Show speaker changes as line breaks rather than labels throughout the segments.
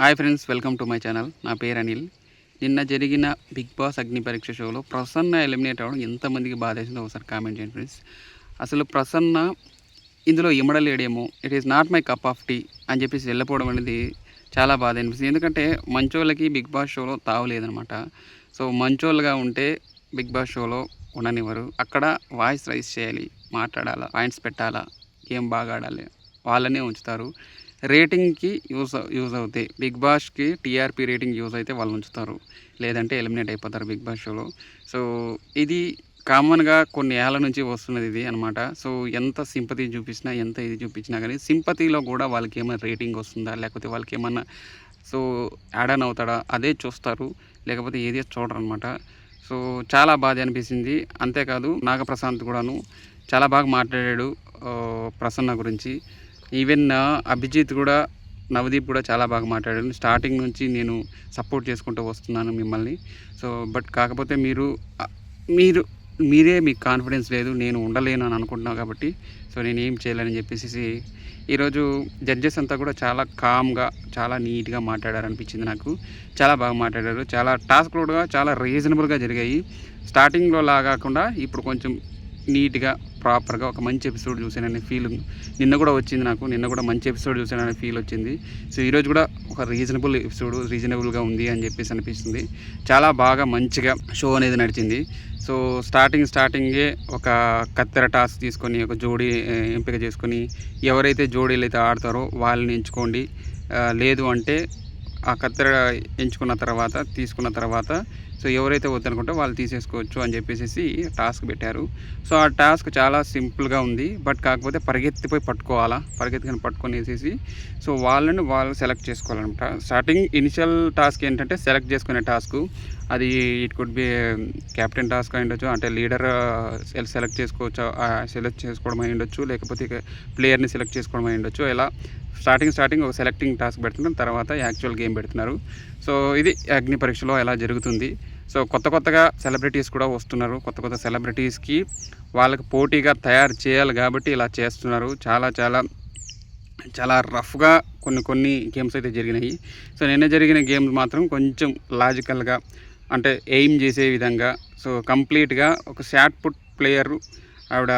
Hi friends welcome to my channel నా పేరు అనిల్. నిన్న జరిగిన బిగ్ బాస్ అగ్ని పరీక్ష షోలో ప్రసన్న ఎలిమినేట్ అవ్వడం ఎంతమందికి బాధేసిందో ఒకసారి కామెంట్ చేయండి ఫ్రెండ్స్ అసలు ప్రసన్న ఇందులో ఇమడలేడేమో it is not my cup of tea అని చెప్పేసి వెళ్ళిపోవడం అనేది చాలా బాధ అనిపిస్తుంది ఎందుకంటే మంచోళ్ళకి బిగ్ బాస్ షోలో తావలేదనమాట సో మంచోళ్ళుగా ఉంటే బిగ్ బాస్ షోలో ఉండనివ్వరు. అక్కడ వాయిస్ రైస్ చేయాలి మాట్లాడాలా పాయింట్స్ పెట్టాలా గేమ్ బాగా ఆడాలి వాళ్ళనే ఉంచుతారు. రేటింగ్కి యూజ్ యూజ్ అవుతాయి. బిగ్ బాస్కి టీఆర్పీ రేటింగ్ యూజ్ అయితే వాళ్ళు ఉంచుతారు. లేదంటే ఎలిమినేట్ అయిపోతారు బిగ్ బాస్ షోలో. సో ఇది కామన్గా కొన్ని ఏళ్ళ నుంచి వస్తున్నది ఇది అనమాట సో ఎంత సింపతి చూపించినా ఎంత ఇది చూపించినా కానీ సింపతిలో కూడా వాళ్ళకి ఏమైనా రేటింగ్ వస్తుందా? లేకపోతే వాళ్ళకి ఏమన్నా సో యాడ్ ఆన్ అవుతాడా? అదే చూస్తారు. లేకపోతే ఏది చూడరు అనమాట సో చాలా బాధ అనిపించింది అంతేకాదు నాగప్రశాంత్ కూడాను చాలా బాగా మాట్లాడాడు ప్రసన్న గురించి. ఈవెన్ అభిజిత్ uh, కూడా నవదీప్ కూడా చాలా బాగా మాట్లాడాడు స్టార్టింగ్ నుంచి నేను సపోర్ట్ చేసుకుంటూ వస్తున్నాను మిమ్మల్ని. సో బట్ కాకపోతే మీరు మీరు మీరే మీకు కాన్ఫిడెన్స్ లేదు నేను ఉండలేను అని అనుకుంటున్నాను కాబట్టి సో నేను ఏం చేయలేనని చెప్పేసి ఈరోజు జడ్జెస్ అంతా కూడా చాలా కామ్గా చాలా నీట్గా మాట్లాడారు అనిపించింది నాకు. చాలా బాగా మాట్లాడారు. చాలా టాస్క్ కూడా చాలా రీజనబుల్గా జరిగాయి. స్టార్టింగ్లో లాగా కాకుండా ఇప్పుడు కొంచెం నీట్గా ప్రాపర్గా ఒక మంచి ఎపిసోడ్ చూసాననే ఫీల్ నిన్న కూడా వచ్చింది నాకు నిన్న కూడా మంచి ఎపిసోడ్ చూసాననే ఫీల్ వచ్చింది. సో ఈరోజు కూడా ఒక రీజనబుల్ ఎపిసోడ్ రీజనబుల్గా ఉంది అని చెప్పేసి అనిపిస్తుంది. చాలా బాగా మంచిగా షో అనేది నడిచింది. సో స్టార్టింగ్ స్టార్టింగే ఒక కత్తెర టాస్క్ తీసుకొని ఒక జోడీ ఎంపిక చేసుకొని ఎవరైతే జోడీలు అయితే ఆడతారో వాళ్ళని ఎంచుకోండి. లేదు అంటే ఆ కత్తెర ఎంచుకున్న తర్వాత తీసుకున్న తర్వాత సో ఎవరైతే వద్దనుకుంటే వాళ్ళు తీసేసుకోవచ్చు అని చెప్పేసి టాస్క్ పెట్టారు. సో ఆ టాస్క్ చాలా సింపుల్గా ఉంది. బట్ కాకపోతే పరిగెత్తిపోయి పట్టుకోవాలా? పరిగెత్తుకొని పట్టుకొని వేసేసి సో వాళ్ళని వాళ్ళు సెలెక్ట్ చేసుకోవాలన్నమాట. స్టార్టింగ్ ఇనిషియల్ టాస్క్ ఏంటంటే సెలెక్ట్ చేసుకునే టాస్క్. అది it could be captain task అయి ఉండొచ్చు అంటే లీడర్ సెలెక్ట్ చేసుకోవచ్చు సెలెక్ట్ చేసుకోవడం అయి ఉండొచ్చు లేకపోతే ప్లేయర్ని సెలెక్ట్ చేసుకోవడం అయి ఉండొచ్చు ఇలా స్టార్టింగ్ స్టార్టింగ్ ఒక సెలెక్టింగ్ టాస్క్ పెడుతున్నారు తర్వాత యాక్చువల్ గేమ్ పెడుతున్నారు. సో ఇది అగ్ని పరీక్షలో ఎలా జరుగుతుంది. సో కొత్త కొత్తగా సెలబ్రిటీస్ కూడా వస్తున్నారు. కొత్త కొత్త సెలబ్రిటీస్కి వాళ్ళకి పోటీగా తయారు చేయాలి కాబట్టి ఇలా చేస్తున్నారు. చాలా చాలా చాలా రఫ్గా కొన్ని కొన్ని గేమ్స్ అయితే జరిగినాయి. సో నిన్న జరిగిన గేమ్స్ మాత్రం కొంచెం లాజికల్గా అంటే ఎయిమ్ చేసే విధంగా సో కంప్లీట్గా ఒక షార్ట్ పుట్ ప్లేయర్ ఆవిడ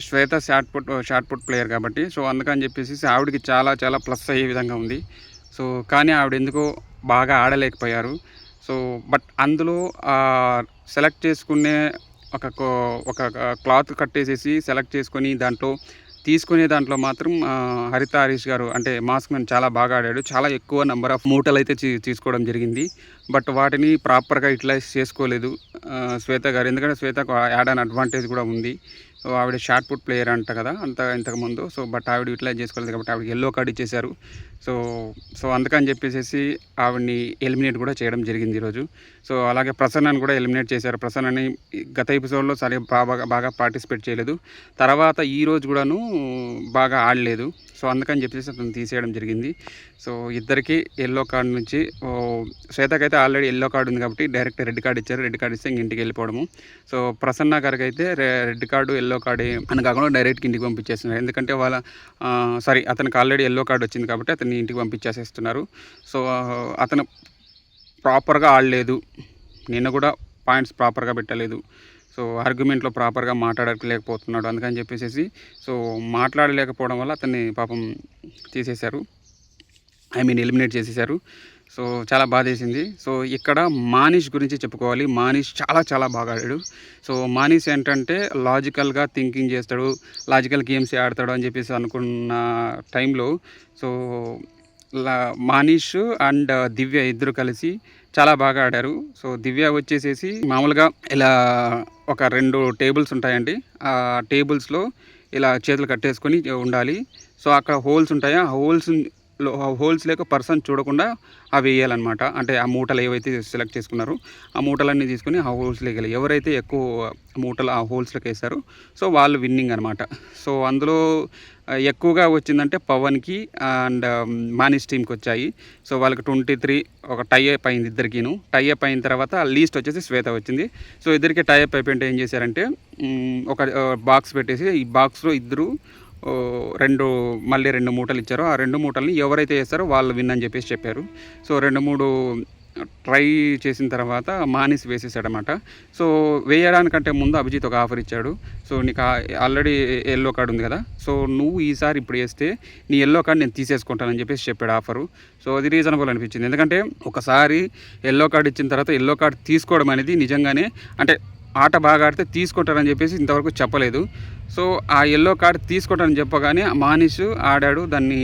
Shweta shot put shot put player కాబట్టి సో అందుకని చెప్పేసి ఆవిడకి చాలా చాలా ప్లస్ అయ్యే విధంగా ఉంది. సో కానీ ఆవిడ ఎందుకో బాగా ఆడలేకపోయారు. సో బట్ అందులో సెలెక్ట్ చేసుకునే ఒక కో- ఒక క్లాత్ కట్టేసేసి సెలెక్ట్ చేసుకొని దాంట్లో తీసుకునే దాంట్లో మాత్రం హరిత హరీష్ గారు అంటే మాస్క్ మ్యాన్ చాలా బాగా ఆడాడు. చాలా ఎక్కువ నెంబర్ ఆఫ్ మూటలు అయితే తీసుకోవడం జరిగింది. బట్ వాటిని ప్రాపర్గా యూటిలైజ్ చేసుకోలేదు శ్వేత గారు. ఎందుకంటే శ్వేతకు యాడ్ అన్ అడ్వాంటేజ్ కూడా ఉంది. ఆవిడ షార్ట్ పుట్ ప్లేయర్ అంట కదా అంత ఇంతకుముందు సో బట్ ఆవిడ యూటిలైజ్ చేసుకోలేదు కాబట్టి ఆవిడ ఎల్లో కార్డ్ ఇచ్చేశారు. సో సో అందుకని చెప్పేసి ఆవిడ్ని ఎలిమినేట్ కూడా చేయడం జరిగింది ఈరోజు. సో అలాగే ప్రసన్నని కూడా ఎలిమినేట్ చేశారు. ప్రసన్నని గత ఎపిసోడ్లో సరిగా బాగా బాగా పార్టిసిపేట్ చేయలేదు. తర్వాత ఈ రోజు కూడాను బాగా ఆడలేదు. సో అందుకని చెప్పేసి అతను తీసేయడం జరిగింది. సో ఇద్దరికి ఎల్లో కార్డు నుంచి శ్వేతకైతే ఆల్రెడీ ఎల్లో కార్డు ఉంది కాబట్టి డైరెక్ట్ రెడ్ కార్డు ఇచ్చారు. రెడ్ కార్డు ఇస్తే ఇంటికి వెళ్ళిపోవడము. సో ప్రసన్న గారికి అయితే రెడ్ కార్డు ఎల్లో కార్డు అని కాకుండా డైరెక్ట్గా ఇంటికి పంపించేస్తున్నారు. ఎందుకంటే వాళ్ళ సారీ అతనికి ఆల్రెడీ ఎల్లో కార్డు వచ్చింది కాబట్టి అతన్ని ఇంటికి పంపించేసేస్తున్నారు. సో అతను ప్రాపర్గా ఆడలేదు. నిన్న కూడా పాయింట్స్ ప్రాపర్గా పెట్టలేదు. సో ఆర్గ్యుమెంట్లో ప్రాపర్గా మాట్లాడలేకపోతున్నాడు అందుకని చెప్పేసి సో మాట్లాడలేకపోవడం వల్ల అతన్ని పాపం తీసేశారు. ఐ మీన్ ఎలిమినేట్ చేసేసారు సో చాలా బాధేసింది. సో ఇక్కడ మానిష్ గురించి చెప్పుకోవాలి. మానిష్ చాలా చాలా బాగా ఆడాడు. సో మానిష్ ఏంటంటే లాజికల్గా థింకింగ్ చేస్తాడు లాజికల్ గేమ్స్ ఆడతాడు అని చెప్పేసి అనుకున్న టైంలో సో లా- మానిష్ అండ్ దివ్య ఇద్దరు కలిసి చాలా బాగా ఆడారు. సో దివ్య వచ్చేసేసి మామూలుగా ఇలా ఒక రెండు టేబుల్స్ ఉంటాయండి. ఆ టేబుల్స్లో ఇలా చేతులు కట్టేసుకొని ఉండాలి. సో అక్కడ హోల్స్ ఉంటాయా? ఆ హోల్స్ హోల్స్ లేక పర్సన్ చూడకుండా అవి వేయాలన్నమాట. అంటే ఆ మూటలు ఏవైతే సెలెక్ట్ చేసుకున్నారో ఆ మూటలన్నీ తీసుకొని ఆ హోల్స్లోకి వెళ్ళి ఎవరైతే ఎక్కువ మూటలు ఆ హోల్స్లోకి వేస్తారో సో వాళ్ళు విన్నింగ్ అనమాట సో అందులో ఎక్కువగా వచ్చిందంటే పవన్కి అండ్ మానిస్ టీమ్కి వచ్చాయి. సో వాళ్ళకి ట్వంటీ త్రీ ఒక టై అప్ అయింది ఇద్దరికిను. టై అప్ అయిన తర్వాత లీస్ట్ వచ్చేసి శ్వేత వచ్చింది. సో ఇద్దరికి టై అప్ అయిపోయింటే ఏం చేశారంటే ఒక బాక్స్ పెట్టేసి ఈ బాక్స్లో ఇద్దరు రెండు మళ్ళీ రెండు మూటలు ఇచ్చారో. ఆ రెండు మూటల్ని ఎవరైతే వేస్తారో వాళ్ళు విన్ అని చెప్పేసి చెప్పారు. సో రెండు మూడు ట్రై చేసిన తర్వాత మానిస్ వేసేసాడనమాట సో వేయడానికంటే ముందు అభిజిత్ ఒక ఆఫర్ ఇచ్చాడు. సో నీకు ఆల్రెడీ ఎల్లో కార్డు ఉంది కదా? సో నువ్వు ఈసారి ఇప్పుడు వేస్తే నీ ఎల్లో కార్డు నేను తీసేసుకుంటానని చెప్పేసి చెప్పాడు ఆఫరు. సో అది రీజనబుల్ అనిపించింది. ఎందుకంటే ఒకసారి ఎల్లో కార్డు ఇచ్చిన తర్వాత ఎల్లో కార్డు తీసుకోవడం అనేది నిజంగానే అంటే ఆట బాగా ఆడితే తీసుకుంటారని చెప్పేసి ఇంతవరకు చెప్పలేదు. సో ఆ ఎల్లో కార్డ్ తీసుకుంటారని చెప్పగానే మానిష్ ఆడాడు దాన్ని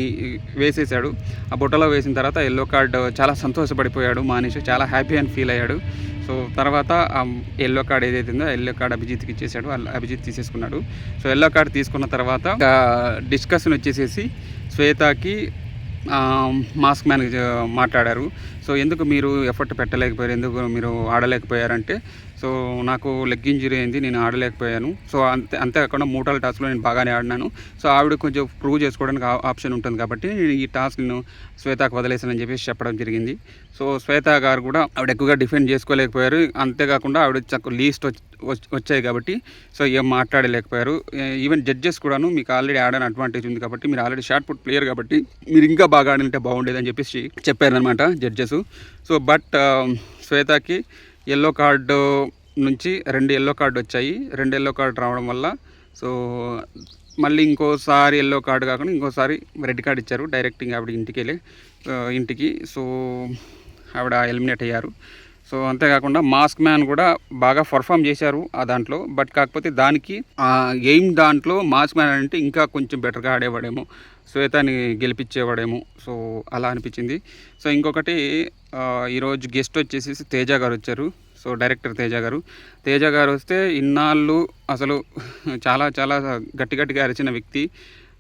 వేసేసాడు. ఆ బుట్టలో వేసిన తర్వాత ఎల్లో కార్డ్ చాలా సంతోషపడిపోయాడు మానిష్ చాలా హ్యాపీ అని ఫీల్ అయ్యాడు. సో తర్వాత ఆ ఎల్లో కార్డ్ ఏదైతుందో ఎల్లో కార్డ్ అభిజిత్కి ఇచ్చేసాడు అభిజిత్ తీసేసుకున్నాడు. సో ఎల్లో కార్డ్ తీసుకున్న తర్వాత డిస్కషన్ వచ్చేసేసి శ్వేతకి మాస్క్ మేనేజర్ మాట్లాడారు. సో ఎందుకు మీరు ఎఫర్ట్ పెట్టలేకపోయారు ఎందుకు మీరు ఆడలేకపోయారంటే సో నాకు లెగ్ ఇంజరీ అయింది నేను ఆడలేకపోయాను. సో అంతే అంతేకాకుండా మూటాల టాస్క్లో నేను బాగానే ఆడినాను. సో ఆవిడ కొంచెం ప్రూవ్ చేసుకోవడానికి ఆప్షన్ ఉంటుంది కాబట్టి నేను ఈ టాస్క్ నేను శ్వేతకు వదిలేసానని చెప్పేసి చెప్పడం జరిగింది. సో శ్వేత గారు కూడా ఆవిడ ఎక్కువగా డిఫెండ్ చేసుకోలేకపోయారు. అంతేకాకుండా ఆవిడ లీస్ట్ వచ్చాయి కాబట్టి సో ఏం మాట్లాడలేకపోయారు. ఈవెన్ జడ్జెస్ కూడాను మీకు ఆల్రెడీ ఆడని అడ్వాంటేజ్ ఉంది కాబట్టి మీరు ఆల్రెడీ షార్ట్ పుట్ ప్లేయర్ కాబట్టి మీరు ఇంకా బాగా ఆడినంటే బాగుండేదని చెప్పేసి చెప్పారనమాట జడ్జెస్ సో బట్ um, శ్వేతకి ఎల్లో కార్డు నుంచి రెండు ఎల్లో కార్డు వచ్చాయి. రెండు ఎల్లో కార్డు రావడం వల్ల సో మళ్ళీ ఇంకోసారి ఎల్లో కార్డు కాకుండా ఇంకోసారి రెడ్ కార్డు ఇచ్చారు. డైరెక్ట్ ఇంకా ఆవిడ ఇంటికి వెళ్ళి ఇంటికి. సో ఆవిడ ఎలిమినేట్ అయ్యారు. సో అంతేకాకుండా మాస్క్ మ్యాన్ కూడా బాగా పర్ఫామ్ చేశారు ఆ దాంట్లో. బట్ కాకపోతే దానికి ఎయిమ్ దాంట్లో మాస్క్ మ్యాన్ అంటే ఇంకా కొంచెం బెటర్గా ఆడేవాడేమో. శ్వేతాన్ని గెలిపించేవాడేమో. సో అలా అనిపించింది. సో ఇంకొకటి ఈరోజు గెస్ట్ వచ్చేసి తేజ గారు వచ్చారు. సో డైరెక్టర్ తేజ గారు. తేజ గారు వస్తే ఇన్నాళ్ళు అసలు చాలా చాలా గట్టి గట్టిగా అరిచిన వ్యక్తి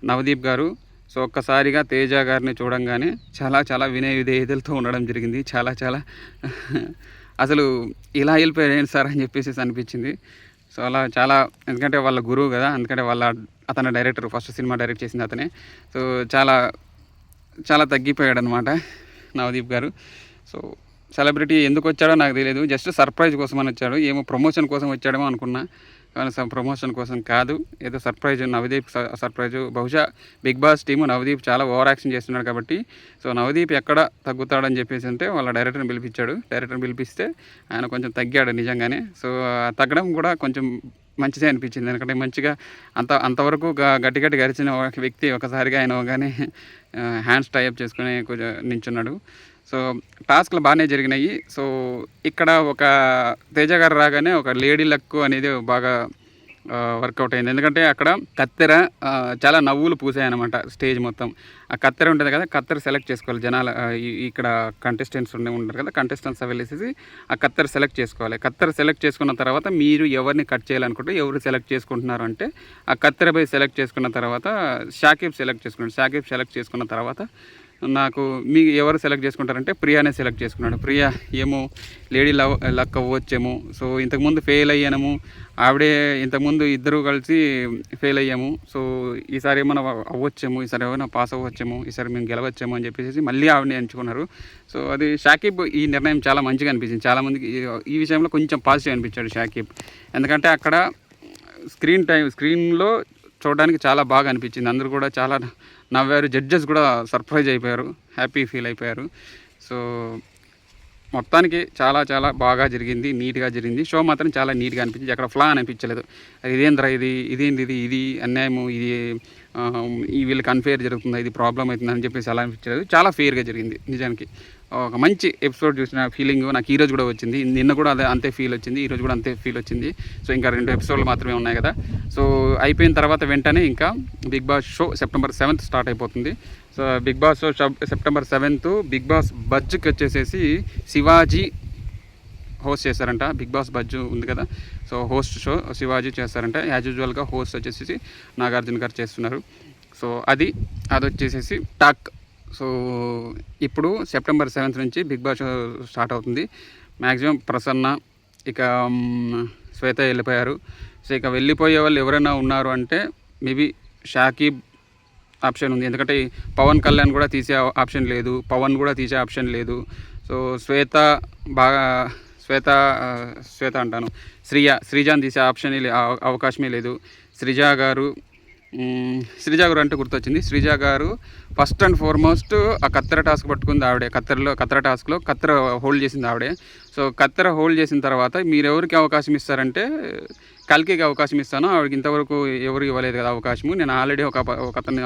నవదీప్ గారు. సో ఒక్కసారిగా తేజ గారిని చూడంగానే చాలా చాలా వినయ విధేయతలతో ఉండడం జరిగింది. చాలా చాలా అసలు ఇలా వెళ్ళిపోయారు సార్ అని చెప్పేసి అనిపించింది. సో అలా చాలా ఎందుకంటే వాళ్ళ గురువు కదా ఎందుకంటే వాళ్ళ అతను డైరెక్టర్ ఫస్ట్ సినిమా డైరెక్ట్ చేసింది అతనే. సో చాలా చాలా తగ్గిపోయాడు అనమాట నవదీప్ గారు. సో సెలబ్రిటీ ఎందుకు వచ్చాడో నాకు తెలియదు జస్ట్ సర్ప్రైజ్ కోసం అని వచ్చాడు. ఏమో ప్రమోషన్ కోసం వచ్చాడేమో అనుకున్నా. ప్రమోషన్ కోసం కాదు. ఏదో సర్ప్రైజ్ నవదీప్ స- సర్ప్రైజ్ బహుశా బిగ్ బాస్ టీము నవదీప్ చాలా ఓవర్ యాక్షన్ చేస్తున్నాడు కాబట్టి. సో నవదీప్ ఎక్కడ తగ్గుతాడని చెప్పేసి అంటే వాళ్ళ డైరెక్టర్ని పిలిపించాడు. డైరెక్టర్ని పిలిపిస్తే ఆయన కొంచెం తగ్గాడు నిజంగానే. సో తగ్గడం కూడా కొంచెం మంచిదే అనిపించింది. ఎందుకంటే మంచిగా అంత అంతవరకు గట్టి గట్టి గరిచిన ఒక వ్యక్తి ఒకసారిగా ఆయన కానీ హ్యాండ్స్ టైప్ చేసుకుని కొంచెం నించున్నాడు. సో టాస్క్లు బాగానే జరిగినాయి. సో ఇక్కడ ఒక తేజ గారు రాగానే ఒక లేడీ లక్ అనేది బాగా వర్కౌట్ అయింది. ఎందుకంటే అక్కడ కత్తెర చాలా నవ్వులు పూసాయన్నమాట స్టేజ్ మొత్తం. ఆ కత్తెర ఉంటుంది కదా కత్తెర సెలెక్ట్ చేసుకోవాలి. జనాల ఇక్కడ కంటెస్టెంట్స్ ఉండే ఉంటారు కదా కంటెస్టెంట్స్ వెళ్ళేసి ఆ కత్తెర సెలెక్ట్ చేసుకోవాలి. కత్తెర సెలెక్ట్ చేసుకున్న తర్వాత మీరు ఎవరిని కట్ చేయాలనుకుంటే ఎవరు సెలెక్ట్ చేసుకుంటున్నారు అంటే ఆ కత్తెరపై సెలెక్ట్ చేసుకున్న తర్వాత షాకిబ్ సెలెక్ట్ చేసుకున్నాడు షాకిబ్ సెలెక్ట్ చేసుకున్న తర్వాత నాకు మీ ఎవరు సెలెక్ట్ చేసుకుంటారంటే ప్రియానే సెలెక్ట్ చేసుకున్నాడు. ప్రియా ఏమో లేడీ లవ్ లక్ అవ్వచ్చేమో. సో ఇంతకుముందు ఫెయిల్ అయ్యాము ఆవిడే ఇంతకుముందు ఇద్దరు కలిసి ఫెయిల్ అయ్యాము. సో ఈసారి ఏమైనా అవ్వచ్చేమో ఈసారి ఏమైనా పాస్ అవ్వచ్చేమో ఈసారి మేము గెలవచ్చేమో అని చెప్పేసి మళ్ళీ ఆవిడని ఎంచుకున్నారు. సో అది షాకిబ్ ఈ నిర్ణయం చాలా మంచిగా అనిపించింది. చాలామందికి ఈ- విషయంలో కొంచెం పాజిటివ్ అనిపించాడు షాకిబ్. ఎందుకంటే అక్కడ స్క్రీన్ టైం స్క్రీన్లో చూడడానికి చాలా బాగా అనిపించింది. అందరూ కూడా చాలా నవ్వారు. జడ్జెస్ కూడా సర్ప్రైజ్ అయిపోయారు. హ్యాపీ ఫీల్ అయిపోయారు. సో మొత్తానికి చాలా చాలా బాగా జరిగింది. నీట్గా జరిగింది. షో మాత్రం చాలా నీట్గా అనిపించింది. అక్కడ ఫ్లా అనిపించలేదు. అది ఇదేంద్రా ఇది? ఇదేంది ఇది? ఇది అన్యాయము? ఇది ఈ వీళ్ళకి అన్ఫేర్ జరుగుతుంది? ఇది ప్రాబ్లం అవుతుంది? అని చెప్పేసి అలా అనిపించలేదు. చాలా ఫెయిర్గా జరిగింది. నిజానికి. ఒక మంచి ఎపిసోడ్ చూసిన ఫీలింగ్ నాకు ఈరోజు కూడా వచ్చింది. నిన్న కూడా అదే అంతే ఫీల్ వచ్చింది ఈ రోజు కూడా అంతే ఫీల్ వచ్చింది. సో ఇంకా రెండు ఎపిసోడ్లు మాత్రమే ఉన్నాయి కదా. సో అయిపోయిన తర్వాత వెంటనే ఇంకా big boss show September seventh start అయిపోతుంది. So big boss show September seventh big boss బజ్జుకి వచ్చేసేసి శివాజీ హోస్ట్ చేశారంట. బిగ్ బాస్ బజ్జు ఉంది కదా. సో హోస్ట్ షో శివాజీ చేస్తారంట. యాజ్ యూజువల్గా హోస్ట్ వచ్చేసి నాగార్జున గారు చేస్తున్నారు. సో అది అది వచ్చేసేసి టాక్ సో ఇప్పుడు సెప్టెంబర్ సెవెంత్ నుంచి బిగ్ బాస్ స్టార్ట్ అవుతుంది. మ్యాక్సిమం ప్రసన్న ఇక శ్వేత వెళ్ళిపోయారు. సో ఇక వెళ్ళిపోయే వాళ్ళు ఎవరైనా ఉన్నారు అంటే మేబీ షాకీబ్ ఆప్షన్ ఉంది. ఎందుకంటే పవన్ కళ్యాణ్ కూడా తీసే ఆప్షన్ లేదు. పవన్ కూడా తీసే ఆప్షన్ లేదు. సో శ్వేత బాగా శ్వేత శ్వేత అంటాను. శ్రీయ శ్రీజాన్ తీసే ఆప్షన్ అవకాశమే లేదు. శ్రీజ గారు శ్రీజ గారు అంటే గుర్తొచ్చింది. శ్రీజ గారు ఫస్ట్ అండ్ ఫార్మోస్ట్ ఆ కత్తెర టాస్క్ పట్టుకుంది ఆవిడే. కత్తెరలో కత్తెర టాస్క్లో కత్తెర హోల్డ్ చేసింది ఆవిడే. సో కత్తెర హోల్డ్ చేసిన తర్వాత మీరు ఎవరికి అవకాశం ఇస్తారంటే కల్కికి అవకాశం ఇస్తాను. ఆవిడకి ఇంతవరకు ఎవరు ఇవ్వలేదు కదా అవకాశము. నేను ఆల్రెడీ ఒక ఒక అతన్ని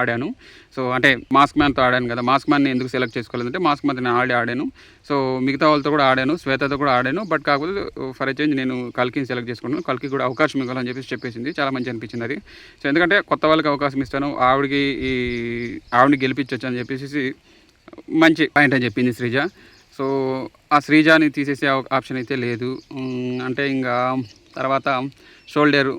ఆడాను. సో అంటే మాస్క్ మ్యాన్తో ఆడాను కదా. మాస్క్ మ్యాన్ని ఎందుకు సెలెక్ట్ చేసుకోలేదంటే మాస్క్ మ్యాన్ నేను ఆల్రెడీ ఆడాను. సో మిగతా వాళ్ళతో కూడా ఆడాను. శ్వేతతో కూడా ఆడాను. బట్ కాకపోతే ఫర్ ఎ చేంజ్ నేను కల్కిని సెలెక్ట్ చేసుకున్నాను. కల్కి కూడా అవకాశం ఇవ్వాలని చెప్పేసి చెప్పేసింది. చాలా మంచి అనిపించింది అది. సో ఎందుకంటే కొత్త వాళ్ళకి అవకాశం ఇస్తాను. ఆవిడకి ఈ ఆవిడని గెలిపించవచ్చు అని చెప్పేసి మంచి పాయింట్ అని చెప్పింది శ్రీజ. సో ఆ శ్రీజాని తీసేసే ఆప్షన్ అయితే లేదు. అంటే ఇంకా తర్వాత షోల్డర్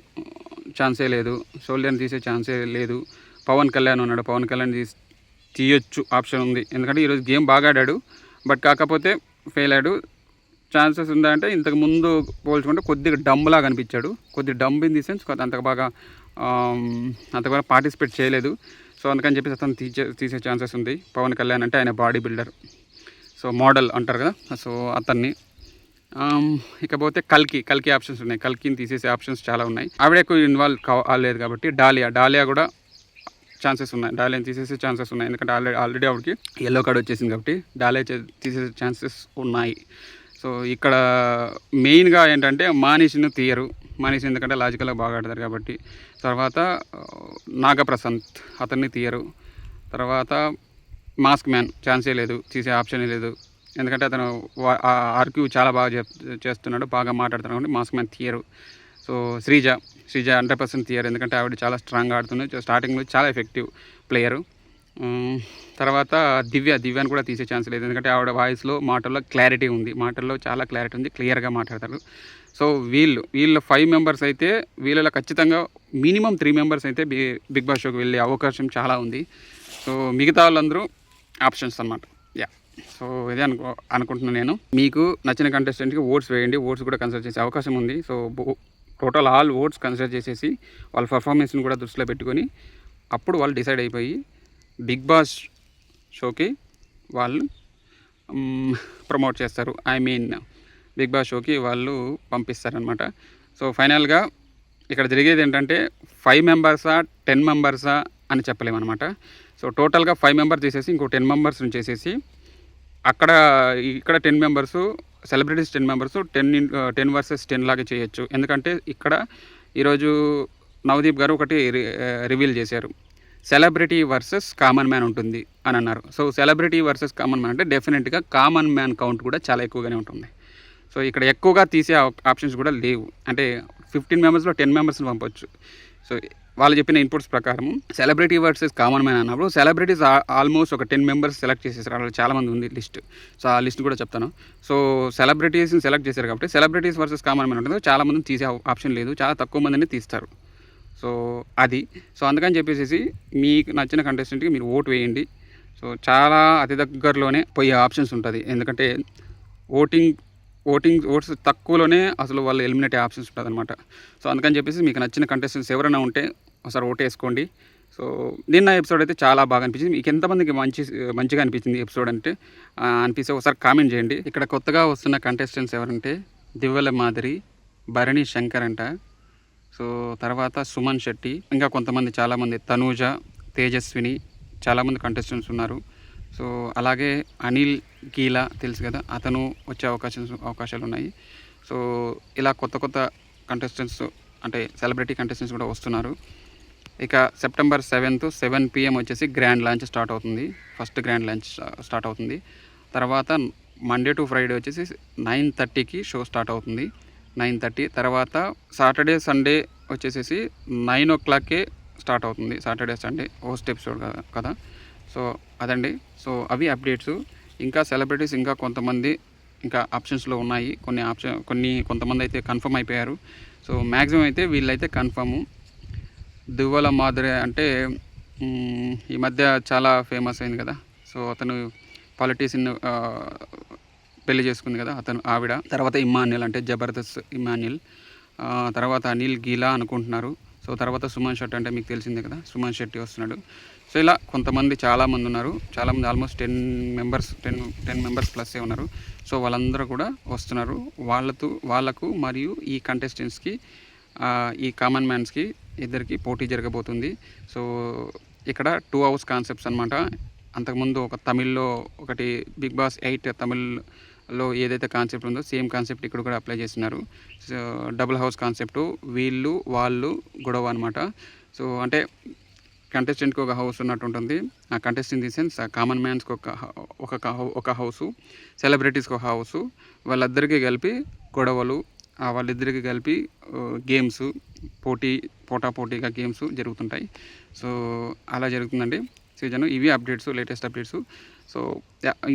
ఛాన్సే లేదు. షోల్డర్ని తీసే ఛాన్సే లేదు. పవన్ కళ్యాణ్ ఉన్నాడు. పవన్ కళ్యాణ్ తీసి తీయొచ్చు. ఆప్షన్ ఉంది. ఎందుకంటే ఈరోజు గేమ్ బాగా ఆడాడు. బట్ కాకపోతే ఫెయిల్ అయ్యాడు. ఛాన్సెస్ ఉందంటే ఇంతకు ముందు పోల్చుకుంటే కొద్దిగా డమ్ లాగా అనిపించాడు. కొద్దిగా డమ్ ఇన్ ది సెన్స్ అంత బాగా అంత బాగా పార్టిసిపేట్ చేయలేదు. సో అందుకని చెప్పేసి అతను తీసే తీసే ఛాన్సెస్ ఉంది. పవన్ కళ్యాణ్ అంటే ఆయన బాడీ బిల్డర్. సో మోడల్ అంటారు కదా. సో అతన్ని ఇకపోతే కల్కి కల్కి ఆప్షన్స్ ఉన్నాయి. కల్కిని తీసేసే ఆప్షన్స్ చాలా ఉన్నాయి. ఆవిడ ఎక్కువ ఇన్వాల్వ్ కాలేదు కాబట్టి డాలియా డాలియా కూడా ఛాన్సెస్ ఉన్నాయి. డాలియాని తీసేసే ఛాన్సెస్ ఉన్నాయి. ఎందుకంటే ఆల్రెడీ ఆల్రెడీ ఆవిడకి ఎల్లో కార్డ్ వచ్చేసింది కాబట్టి డాలియా తీసేసే ఛాన్సెస్ ఉన్నాయి. సో ఇక్కడ మెయిన్గా ఏంటంటే మానిషిని తీయరు. మానిషి ఎందుకంటే లాజికల్గా బాగా ఆడతారు కాబట్టి. తర్వాత నాగప్రశాంత్ అతన్ని తీయరు. తర్వాత మాస్క్ మ్యాన్ ఛాన్సే లేదు. తీసే ఆప్షనే లేదు. ఎందుకంటే అతను ఆర్క్యూ చాలా బాగా చెప్ చేస్తున్నాడు బాగా మాట్లాడుతున్నాడు కాబట్టి మాస్క్ మ్యాన్ తీయరు so Sreeja Sreeja hundred percent there. ఎందుకంటే ఆవిడ చాలా స్ట్రాంగ్ ఆడుతుంది. స్టార్టింగ్లో చాలా ఎఫెక్టివ్ ప్లేయరు తర్వాత దివ్య దివ్యాని కూడా తీసే ఛాన్స్ లేదు. ఎందుకంటే ఆవిడ వాయిస్లో మాటల్లో క్లారిటీ ఉంది. మాటల్లో చాలా క్లారిటీ ఉంది. క్లియర్గా మాట్లాడతారు. సో వీళ్ళు వీళ్ళ ఫైవ్ మెంబర్స్ అయితే వీళ్ళలో ఖచ్చితంగా మినిమం త్రీ మెంబర్స్ అయితే బి బిగ్ బాస్ షోకి వెళ్ళే అవకాశం చాలా ఉంది. సో మిగతా వాళ్ళందరూ ఆప్షన్స్ అన్నమాట. సో ఇదే అనుకో అనుకుంటున్నాను నేను. మీకు నచ్చిన కంటెస్టెంట్కి ఓట్స్ వేయండి. ఓట్స్ కూడా కన్సిడర్ చేసే అవకాశం ఉంది. So total all votes consider చేసేసి వాళ్ళ పర్ఫార్మెన్స్ని కూడా దృష్టిలో పెట్టుకొని అప్పుడు వాళ్ళు డిసైడ్ అయిపోయి బిగ్ బాస్ షోకి వాళ్ళు ప్రమోట్ చేస్తారు. ఐ మీన్ బిగ్ బాస్ షోకి వాళ్ళు పంపిస్తారనమాట సో ఫైనల్గా ఇక్కడ జరిగేది ఏంటంటే ఫైవ్ మెంబర్సా టెన్ మెంబర్సా అని చెప్పలేమన్నమాట. సో టోటల్గా ఫైవ్ మెంబర్స్ చేసేసి ఇంకో టెన్ మెంబర్స్ని చేసేసి అక్కడ ఇక్కడ ten members celebrities ten members ten ten versus ten లాగా చేయొచ్చు. ఎందుకంటే ఇక్కడ ఈరోజు నవదీప్ గారు ఒకటి రివీల్ చేశారు. సెలబ్రిటీ వర్సెస్ కామన్ మ్యాన్ ఉంటుంది అని అన్నారు. So celebrity versus common man అంటే డెఫినెట్గా కామన్ మ్యాన్ కౌంట్ కూడా చాలా ఎక్కువగానే ఉంటుంది. సో ఇక్కడ ఎక్కువగా తీసే ఆప్షన్స్ కూడా లేవు. అంటే ఫిఫ్టీన్ మెంబర్స్లో టెన్ మెంబర్స్ని పంపొచ్చు. సో వాళ్ళు చెప్పిన ఇన్పుట్స్ ప్రకారం సెలబ్రిటీ వర్సెస్ కామన్ మ్యాన్ అన్నప్పుడు సెలబ్రిటీస్ ఆల్మోస్ట్ ఒక టెన్ మెంబర్స్ సెలెక్ట్ చేసేసారు. వాళ్ళు చాలా మంది ఉంది లిస్ట్ సో ఆ లిస్ట్ కూడా చెప్తాను. సో సెలబ్రిటీస్ని సెలెక్ట్ చేశారు కాబట్టి సెలబ్రిటీస్ వర్సెస్ కామన్ మ్యాన్ ఉంటుంది. చాలామంది తీసే ఆప్షన్ లేదు. చాలా తక్కువ మందిని తీస్తారు. సో అది. సో అందుకని చెప్పేసి మీకు నచ్చిన కంటెస్టెంట్కి మీరు ఓటు వేయండి. సో చాలా అతి దగ్గరలోనే పోయే ఆప్షన్స్ ఉంటుంది. ఎందుకంటే ఓటింగ్ ఓటింగ్ ఓట్స్ తక్కువలోనే అసలు వాళ్ళు ఎలిమినేట్ ఆప్షన్స్ ఉంటుంది అనమాట సో అందుకని చెప్పేసి మీకు నచ్చిన కంటెస్టెంట్స్ ఎవరైనా ఉంటే ఒకసారి ఓటేసుకోండి వేసుకోండి. సో నిన్న ఎపిసోడ్ అయితే చాలా బాగా అనిపించింది. మీకు ఎంతమందికి మంచి మంచిగా అనిపించింది ఎపిసోడ్ అంటే అనిపిస్తే ఒకసారి కామెంట్ చేయండి. ఇక్కడ కొత్తగా వస్తున్న కంటెస్టెంట్స్ ఎవరంటే దివ్వల మాదిరి భరణి శంకర్ అంట. సో తర్వాత సుమన్ శెట్టి ఇంకా కొంతమంది చాలామంది తనూజ తేజస్విని చాలామంది కంటెస్టెంట్స్ ఉన్నారు. సో అలాగే అనిల్ గీలా తెలుసు కదా అతను వచ్చే అవకాశం అవకాశాలు ఉన్నాయి సో ఇలా కొత్త కొత్త కంటెస్టెంట్స్ అంటే సెలబ్రిటీ కంటెస్టెంట్స్ కూడా వస్తున్నారు. ఇక సెప్టెంబర్ సెవెంత్ సెవెన్ పిఎం వచ్చేసి గ్రాండ్ లాంచ్ స్టార్ట్ అవుతుంది. ఫస్ట్ గ్రాండ్ లాంచ్ స్టార్ట్ అవుతుంది. తర్వాత మండే టు ఫ్రైడే వచ్చేసి నైన్ థర్టీకి షో స్టార్ట్ అవుతుంది. నైన్ థర్టీ తర్వాత సాటర్డే సండే వచ్చేసేసి నైన్ ఓ క్లాక్కే స్టార్ట్ అవుతుంది. సాటర్డే సండే హోస్ట్ ఎపిసోడ్ కదా కదా. సో అదండి. సో అవి అప్డేట్స్. ఇంకా సెలబ్రిటీస్ ఇంకా కొంతమంది ఇంకా ఆప్షన్స్లో ఉన్నాయి. కొన్ని ఆప్షన్ కొన్ని కొంతమంది అయితే కన్ఫర్మ్ అయిపోయారు. సో మ్యాక్సిమం అయితే వీళ్ళైతే కన్ఫర్ము. దువ్వల మాదిరి అంటే ఈ మధ్య చాలా ఫేమస్ అయింది కదా. సో అతను పాలిటీషియన్ పెళ్ళి చేసుకుంది కదా అతను ఆవిడ. తర్వాత ఇమాన్యుల్ అంటే జబర్దస్త్ ఇమాన్యుల్ తర్వాత అనిల్ గీలా అనుకుంటున్నారు. సో తర్వాత సుమన్ షెట్టి అంటే మీకు తెలిసిందే కదా సుమన్ షెట్టి వస్తున్నాడు. సో ఇలా కొంతమంది చాలామంది ఉన్నారు. చాలామంది almost ten members ten ten members ప్లస్సే ఉన్నారు. సో వాళ్ళందరూ కూడా వస్తున్నారు. వాళ్ళతో వాళ్ళకు మరియు ఈ కంటెస్టెంట్స్కి ఈ కామన్ మ్యాన్స్కి ఇద్దరికి పోటీ జరగబోతుంది. సో ఇక్కడ టూ అవర్స్ కాన్సెప్ట్స్ అనమాట అంతకుముందు ఒక తమిళ్ళో ఒకటి బిగ్ బాస్ ఎయిట్ తమిళ్ లో ఏదైతే కాన్సెప్ట్ ఉందో సేమ్ కాన్సెప్ట్ ఇక్కడ కూడా అప్లై చేస్తున్నారు. సో డబుల్ హౌస్ కాన్సెప్ట్ వీళ్ళు వాళ్ళు గొడవ అనమాట సో అంటే కంటెస్టెంట్కి ఒక హౌస్ ఉన్నట్టు ఉంటుంది. ఆ కంటెస్టెంట్ ది సెన్స్ కామన్ మ్యాన్స్కి ఒక ఒక ఒక హౌసు సెలబ్రిటీస్కి ఒక హౌసు వాళ్ళిద్దరికీ కలిపి గొడవలు వాళ్ళిద్దరికి కలిపి గేమ్స్ పోటీ పోటా పోటీగా గేమ్స్ జరుగుతుంటాయి. సో అలా జరుగుతుందండి. సీజన్ ఇవి అప్డేట్స్ లేటెస్ట్ అప్డేట్స్ సో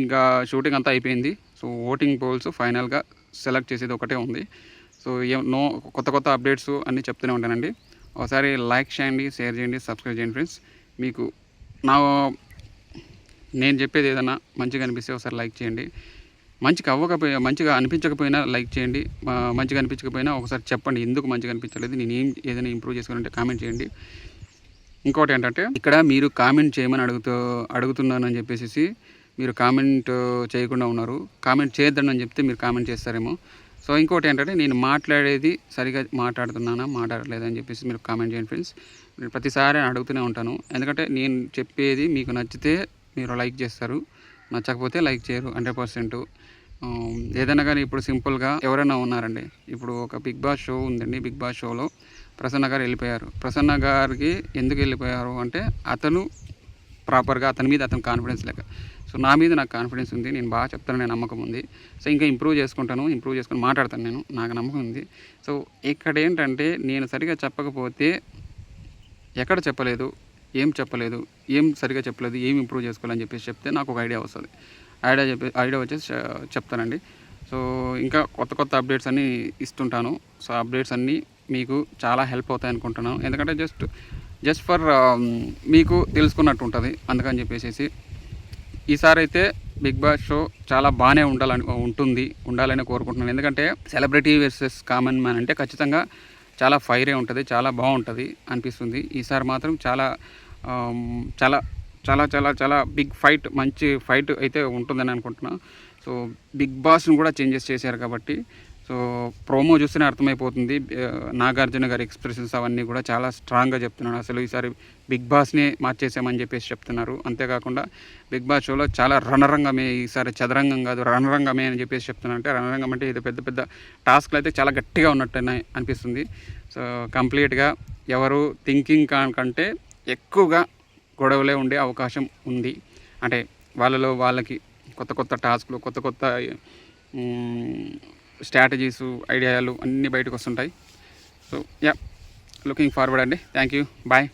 ఇంకా షూటింగ్ అంతా అయిపోయింది. సో ఓటింగ్ పోల్స్ ఫైనల్గా సెలెక్ట్ చేసేది ఒకటే ఉంది. సో ఏ- నో కొత్త కొత్త అప్డేట్స్ అన్నీ చెప్తూనే ఉంటానండి. ఒకసారి లైక్ చేయండి షేర్ చేయండి సబ్స్క్రైబ్ చేయండి ఫ్రెండ్స్. మీకు నా నేను చెప్పేది ఏదైనా మంచిగా అనిపిస్తే ఒకసారి లైక్ చేయండి. మంచిగా అవ్వకపోయినా మంచిగా అనిపించకపోయినా లైక్ చేయండి. మా- మంచిగా అనిపించకపోయినా ఒకసారి చెప్పండి ఎందుకు మంచిగా అనిపించలేదు నేను ఏం ఏదైనా ఇంప్రూవ్ చేసుకోవాలంటే కామెంట్ చేయండి. ఇంకోటి ఏంటంటే ఇక్కడ మీరు కామెంట్ చేయమని అడుగుతూ అడుగుతున్నానని చెప్పేసి మీరు కామెంట్ చేయకుండా ఉన్నారు. కామెంట్ చేయొద్దని అని చెప్తే మీరు కామెంట్ చేస్తారేమో. సో ఇంకోటి ఏంటంటే నేను మాట్లాడేది సరిగా మాట్లాడుతున్నానా మాట్లాడలేదని చెప్పేసి మీరు కామెంట్ చేయండి ఫ్రెండ్స్. నేను ప్రతిసారి అడుగుతూనే ఉంటాను. ఎందుకంటే నేను చెప్పేది మీకు నచ్చితే మీరు లైక్ చేస్తారు. నచ్చకపోతే లైక్ చేయరు హండ్రెడ్ పర్సెంట్. ఏదైనా కానీ ఇప్పుడు సింపుల్గా ఎవరైనా ఉన్నారండి. ఇప్పుడు ఒక బిగ్ బాస్ షో ఉందండి బిగ్ బాస్ షోలో ప్రసన్న గారు వెళ్ళిపోయారు. ప్రసన్న గారికి ఎందుకు వెళ్ళిపోయారు అంటే అతను ప్రాపర్గా అతని మీద అతను కాన్ఫిడెన్స్ లేక. సో నా మీద నాకు కాన్ఫిడెన్స్ ఉంది. నేను బాగా చెప్తాను నమ్మకం ఉంది. సో ఇంకా ఇంప్రూవ్ చేసుకుంటాను ఇంప్రూవ్ చేసుకుని మాట్లాడతాను నేను. నాకు నమ్మకం ఉంది. సో ఇక్కడ ఏంటంటే నేను సరిగా చెప్పకపోతే ఎక్కడ చెప్పలేదు ఏం చెప్పలేదు ఏం సరిగా చెప్పలేదు ఏం ఇంప్రూవ్ చేసుకోవాలని చెప్పేసి చెప్తే నాకు ఒక ఐడియా వస్తుంది. ఐడియా చెప్పి ఐడియా వచ్చేసి చెప్తానండి. సో ఇంకా కొత్త కొత్త అప్డేట్స్ అన్నీ ఇస్తుంటాను. సో అప్డేట్స్ అన్నీ మీకు చాలా హెల్ప్ అవుతాయి అనుకుంటున్నాను. ఎందుకంటే జస్ట్ జస్ట్ ఫర్ మీకు తెలుసుకున్నట్టు ఉంటుంది. అందుకని చెప్పేసి ఈసారి అయితే బిగ్ బాస్ షో చాలా బాగానే ఉండాలని ఉంటుంది ఉండాలని కోరుకుంటున్నాను. ఎందుకంటే సెలబ్రిటీ వర్సెస్ కామన్ మ్యాన్ అంటే ఖచ్చితంగా చాలా ఫైరే ఉంటుంది చాలా బాగుంటుంది అనిపిస్తుంది. ఈసారి మాత్రం చాలా చాలా చాలా చాలా చాలా బిగ్ ఫైట్ మంచి ఫైట్ అయితే ఉంటుందని అనుకుంటున్నా. సో బిగ్ బాస్ని కూడా చేంజెస్ చేశారు కాబట్టి సో ప్రోమో చూస్తేనే అర్థమైపోతుంది. నాగార్జున గారి ఎక్స్ప్రెషన్స్ అవన్నీ కూడా చాలా స్ట్రాంగ్గా చెప్తున్నాడు అసలు ఈసారి బిగ్ బాస్ని మార్చేసామని చెప్పేసి చెప్తున్నారు. అంతేకాకుండా బిగ్ బాస్ షోలో చాలా రణరంగమే ఈసారి చదరంగం కాదు రణరంగమే అని చెప్పేసి చెప్తున్నారు. అంటే రణరంగం అంటే ఇది పెద్ద పెద్ద టాస్క్లు అయితే చాలా గట్టిగా ఉన్నట్టు అనిపిస్తుంది. సో కంప్లీట్గా ఎవరు థింకింగ్ కంటే ఎక్కువగా గొడవలే ఉండే అవకాశం ఉంది. అంటే వాళ్ళలో వాళ్ళకి కొత్త కొత్త టాస్క్లు కొత్త కొత్త స్ట్రాటజీస్ ఐడియాలు అన్నీ బయటకు వస్తుంటాయి. సో యా లుకింగ్ ఫార్వర్డ్ అండి. Thank you bye